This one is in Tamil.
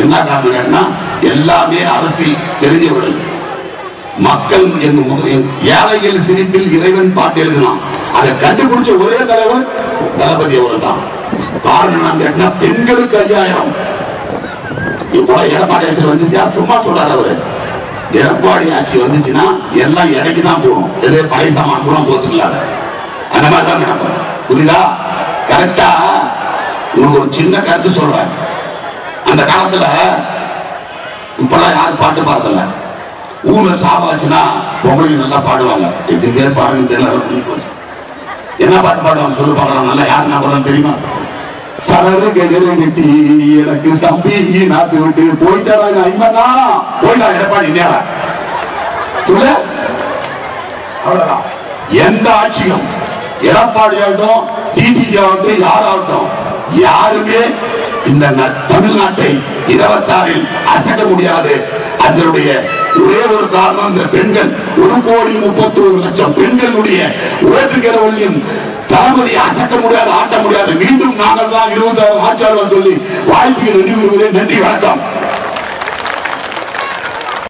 என்ன காரணம் எல்லாமே அரசியல் தெரிஞ்சவர்கள். மக்கள் என் ஏழைகள் சிரிப்பில் இறைவன் பாட்டு எழுதினான். அதை கண்டுபிடிச்ச ஒரே தலைவர் தளபதி அவர்கள் தான் காரணம் என்னன்னு கேட்டா பெண்களுக்கு ஐயாயிரம் இப்போ எடப்பாடி ஆட்சி வந்துச்சுயா சும்மா சொல்றாரு அவரு. எடப்பாடி ஆட்சி வந்துச்சுன்னா எல்லாம் இடைக்கு தான் போகும் எது பழைய சாமான் கூட சோத்துக்கலாத அந்த மாதிரி தான் நடக்கும். புரியுதா? கரெக்டா? உங்களுக்கு ஒரு சின்ன கருத்து சொல்றேன். அந்த காலத்துல இப்பெல்லாம் யாரும் பாட்டு பாடல ஊர்ல சாவாச்சுன்னா பொங்கலுக்கு நல்லா பாடுவாங்க. எத்தனை பேர் பாடுங்க தெரியல என்ன பாட்டு பாடுவாங்க சொல்லு பாடுறாங்க நல்லா யார் ஞாபகம் தெரியுமா? சரரு கெடுறு கட்டி எனக்கு சம்பி இங்கி நாத்து விட்டு போயிட்டாரா ஐமனா போயிட்டா எடப்பாடி இல்லையா? சொல்லு. அவ்வளவுதான். எந்த ஆட்சியும் எடப்பாடி ஆகட்டும் டிடிடி ஆகட்டும் யாராகட்டும் யாருமே இந்த தமிழ்நாட்டை இருபத்தாறில் அசைக்க முடியாது. அதனுடைய ஒரே ஒரு காரணம் இந்த பெண்கள் ஒரு கோடி முப்பத்தி ஒரு லட்சம் பெண்களுடைய ஓட்டுகிற வழியும் தளபதி அசைக்க முடியாது ஆட்ட முடியாது. மீண்டும் நாங்கள் தான் இருபத்தாறு ஆட்சியாளர் சொல்லி வாய்ப்புகள் நன்றி கூறுகிறேன் நன்றி வணக்கம்.